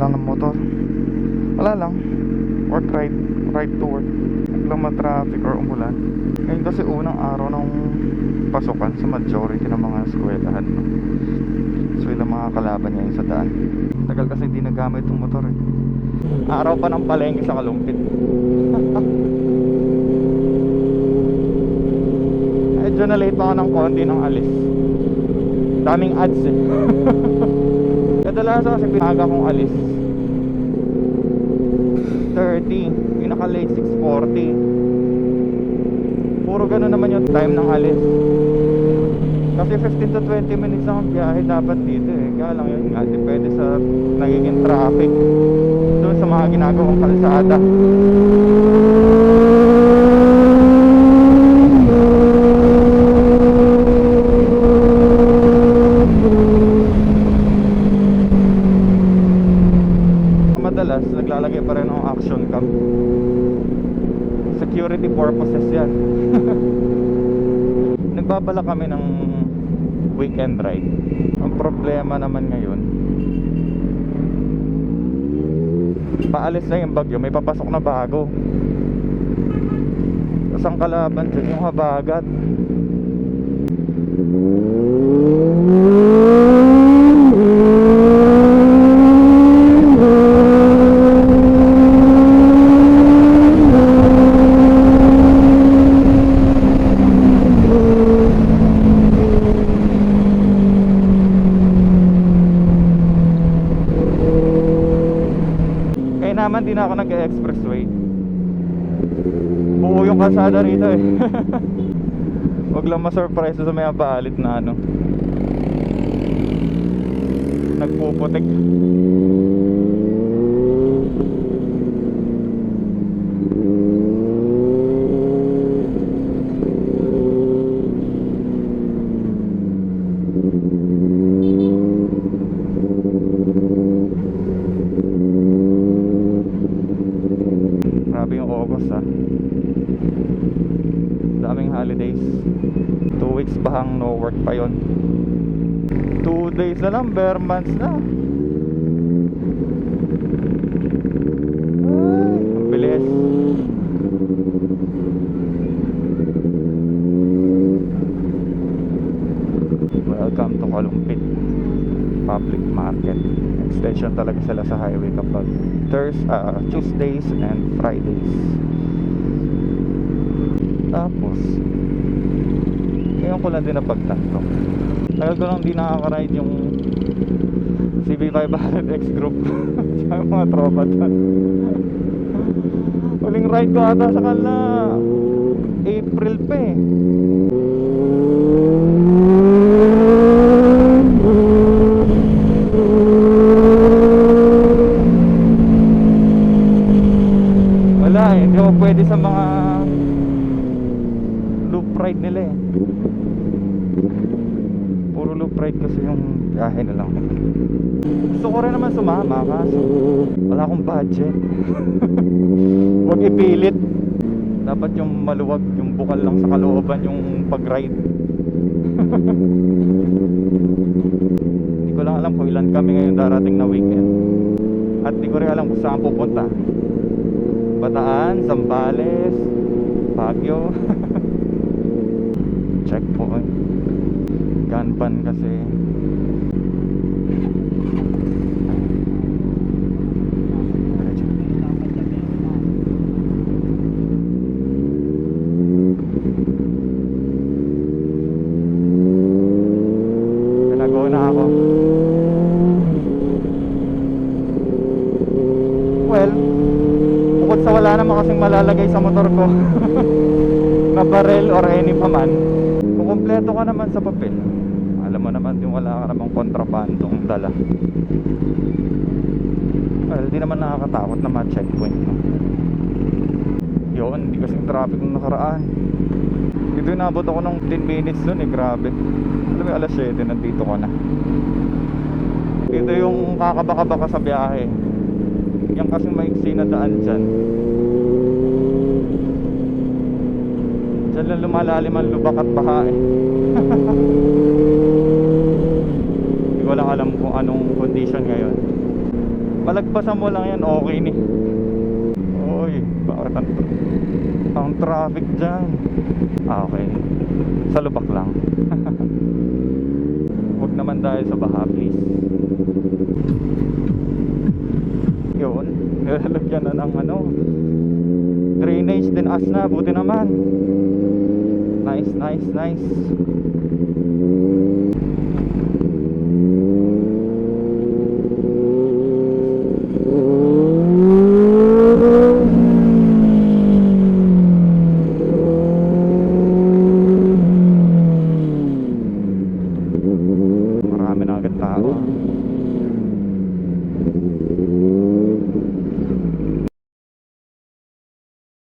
lang ng motor. Wala lang. Work ride. Ride to work. Huwag lang ma-traffic or umulan. Ngayon kasi unang araw ng pasukan sa majority ng mga eskwelahan. So ilang mga kalaban ngayon sa daan. Tagal kasi hindi nagamit yung motor eh. Araw pa ng palengke sa kalumpit. Medyo na late ako ng konti ng alis. Daming ads eh. Kadalasan kasi pinaga kong alis. 30, pinaka late 640. Puro gano'n naman yung time ng alis. Kasi 15 to 20 minutes ang biyahe dapat dito eh. Kaya lang yun nga, depende sa nagiging traffic. Doon sa mga ginagawang kalsada. Madalas, naglalagay pa rin ng action cam. Security purposes yan. Nagbabala kami ng weekend ride. Ang problema naman ngayon, paalis na yung bagyo, may papasok na bago. Tapos kalaban dyan, yung habagat. Kaya naman din ako nag-expressway. Buo yung kalsada rito eh. Huwag lang ma-surprise sa may abalit na ano. Nagpuputik. Grabe yung August ah. Daming holidays. Two weeks pa hang no work pa yon. Two days na lang, bare months na. Ay, bilis. Welcome to Kalumpit Public Market. Extension talaga sila sa highway kapag Thurs, ah, Tuesdays and Fridays. Tapos, ngayon ko lang din napagtanto. Tagal ko lang di nakaka-ride yung CB500X group. Sa mga tropa doon. Huling ride ko ata sa kanila April pa eh. Wala eh, hindi ako pwede sa mga ride nila eh. Puro loop ride kasi yung biyahe na lang. Gusto ko rin naman sumama kaso wala akong budget. Huwag ipilit. Dapat yung maluwag, yung bukal lang sa kalooban yung pag-ride. Hindi ko lang alam kung ilan kami ngayon darating na weekend. At hindi ko rin alam kung saan pupunta. Bataan, Zambales, Baguio. Checkpoint. Ganpan kasi. Bukod sa wala naman kasing malalagay sa motor ko na barrel or any pa man kung kumpleto ka naman sa papel. Alam mo naman yung wala ka namang kontrabandong dala. Well di naman nakakatakot na ma-checkpoint no? yun hindi kasing traffic nung nakaraan. Dito inabot ako ng 10 minutes dun eh grabe. Alam mo alas 7 nandito ka na. Dito yung kakabaka-baka sa biyahe. Yan kasing maiksi na daan dyan dyan lang lumalalim ang lubak at baha eh hindi ko lang alam kung anong condition ngayon Malagpasan mo lang yan, okay ni. Uy, bakit ang, ang traffic dyan? Ah, okay. Sa lubak lang. Huwag naman dahil sa baha, please. Yun, nilalagyan na ng ano drainage din as na buti naman. Nice nice nice. Marami na agad tao.